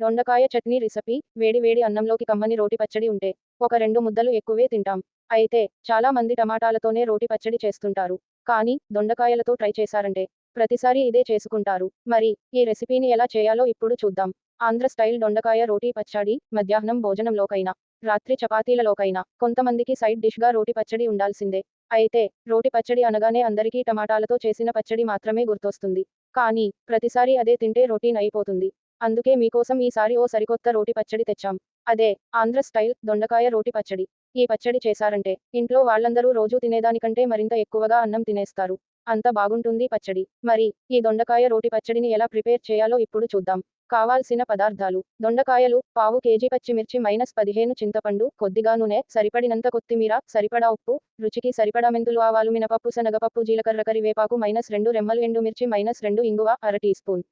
దొండకాయ చట్నీ రెసిపీ వేడి వేడి అన్నంలోకి కమ్మని రోటి పచ్చడి ఉంటే ఒక రెండు ముద్దలు ఎక్కువే తింటాం. అయితే చాలా మంది టమాటాలతోనే రోటి పచ్చడి చేస్తుంటారు. కానీ దొండకాయలతో ట్రై చేశారంటే ప్రతిసారి ఇదే చేసుకుంటారు. మరి ఈ రెసిపీని ఎలా చేయాలో ఇప్పుడు చూద్దాం. ఆంధ్ర స్టైల్ దొండకాయ రోటీ పచ్చడి మధ్యాహ్నం భోజనంలోకైనా రాత్రి చపాతీలలోకైనా కొంతమందికి సైడ్ డిష్గా రోటి పచ్చడి ఉండాల్సిందే. అయితే రోటి పచ్చడి అనగానే అందరికీ టమాటాలతో చేసిన పచ్చడి మాత్రమే గుర్తొస్తుంది. కానీ ప్రతిసారి అదే తింటే రొటీన్ అయిపోతుంది. అందుకే మీకోసం ఈసారి ఓ సరికొత్త రోటి పచ్చడి తెచ్చాం. అదే ఆంధ్ర స్టైల్ దొండకాయ రోటి పచ్చడి. ఈ పచ్చడి చేశారంటే ఇంట్లో వాళ్ళందరూ రోజు తినేదానికంటే మరింత ఎక్కువగా అన్నం తినేస్తారు. అంత బాగుంటుంది పచ్చడి. మరి ఈ దొండకాయ రోటి పచ్చడిని ఎలా ప్రిపేర్ చేయాలో ఇప్పుడు చూద్దాం. కావాల్సిన పదార్థాలు. దొండకాయలు పావు కేజీ పచ్చిమిర్చి మైనస్ పదిహేను చింతపండు కొద్దిగా నూనె సరిపడినంత కొత్తిమీర సరిపడా ఉప్పు రుచికి సరిపడా మెంతులు ఆవాలు మినపప్పు శనగపప్పు జీలకర్ర కరివేపాకు మైనస్ రెండు రెమ్మలు ఎండుమిర్చి మైనస్ రెండు ఇంగువ అర టీ స్పూన్.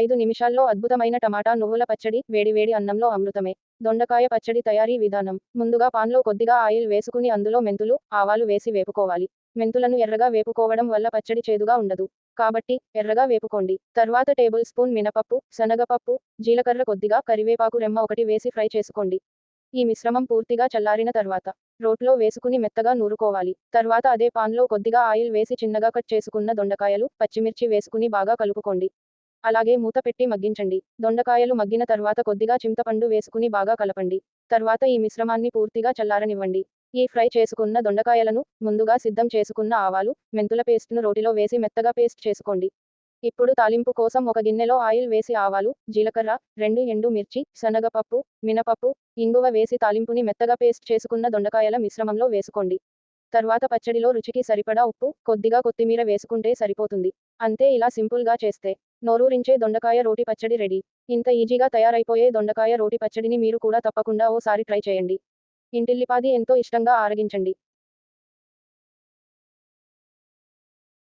ఐదు నిమిషాల్లో అద్భుతమైన టమాటా నువ్వుల పచ్చడి వేడివేడి అన్నంలో అమృతమే. దొండకాయ పచ్చడి తయారీ విధానం. ముందుగా పాన్లో కొద్దిగా ఆయిల్ వేసుకుని అందులో మెంతులు ఆవాలు వేసి వేపుకోవాలి. మెంతులను ఎర్రగా వేపుకోవడం వల్ల పచ్చడి చేదుగా ఉండదు. కాబట్టి ఎర్రగా వేపుకోండి. తర్వాత టేబుల్ స్పూన్ మినపప్పు శనగపప్పు జీలకర్ర కొద్దిగా కరివేపాకు రెమ్మ ఒకటి వేసి ఫ్రై చేసుకోండి. ఈ మిశ్రమం పూర్తిగా చల్లారిన తర్వాత రోట్లో వేసుకుని మెత్తగా నూరుకోవాలి. తర్వాత అదే పాన్లో కొద్దిగా ఆయిల్ వేసి చిన్నగా కట్ చేసుకున్న దొండకాయలు పచ్చిమిర్చి వేసుకుని బాగా కలుపుకోండి. అలాగే మూత పెట్టి మగ్గించండి. దొండకాయలు మగ్గిన తర్వాత కొద్దిగా చింతపండు వేసుకుని బాగా కలపండి. తర్వాత ఈ మిశ్రమాన్ని పూర్తిగా చల్లారనివ్వండి. ఈ ఫ్రై చేసుకున్న దొండకాయలను ముందుగా సిద్ధం చేసుకున్న ఆవాలు మెంతుల పేస్ట్ను రోటిలో వేసి మెత్తగా పేస్ట్ చేసుకోండి. ఇప్పుడు తాలింపు కోసం ఒక గిన్నెలో ఆయిల్ వేసి ఆవాలు జీలకర్ర రెండు ఎండు మిర్చి శనగపప్పు మినపప్పు ఇంగువ వేసి తాలింపుని మెత్తగా పేస్ట్ చేసుకున్న దొండకాయల మిశ్రమంలో వేసుకోండి. తర్వాత పచ్చడిలో రుచికి సరిపడా ఉప్పు కొద్దిగా కొత్తిమీర వేసుకుంటే సరిపోతుంది. అంతే ఇలా సింపుల్గా చేస్తే. నోరూరించే దొండకాయ రోటి పచ్చడి రెడీ. ఇంత ఈజీగా తయారైపోయే దొండకాయ రోటి పచ్చడిని మీరు కూడా తప్పకుండా ఓసారి ట్రై చేయండి. ఇంటిల్లిపాది ఎంతో ఇష్టంగా ఆరగించండి.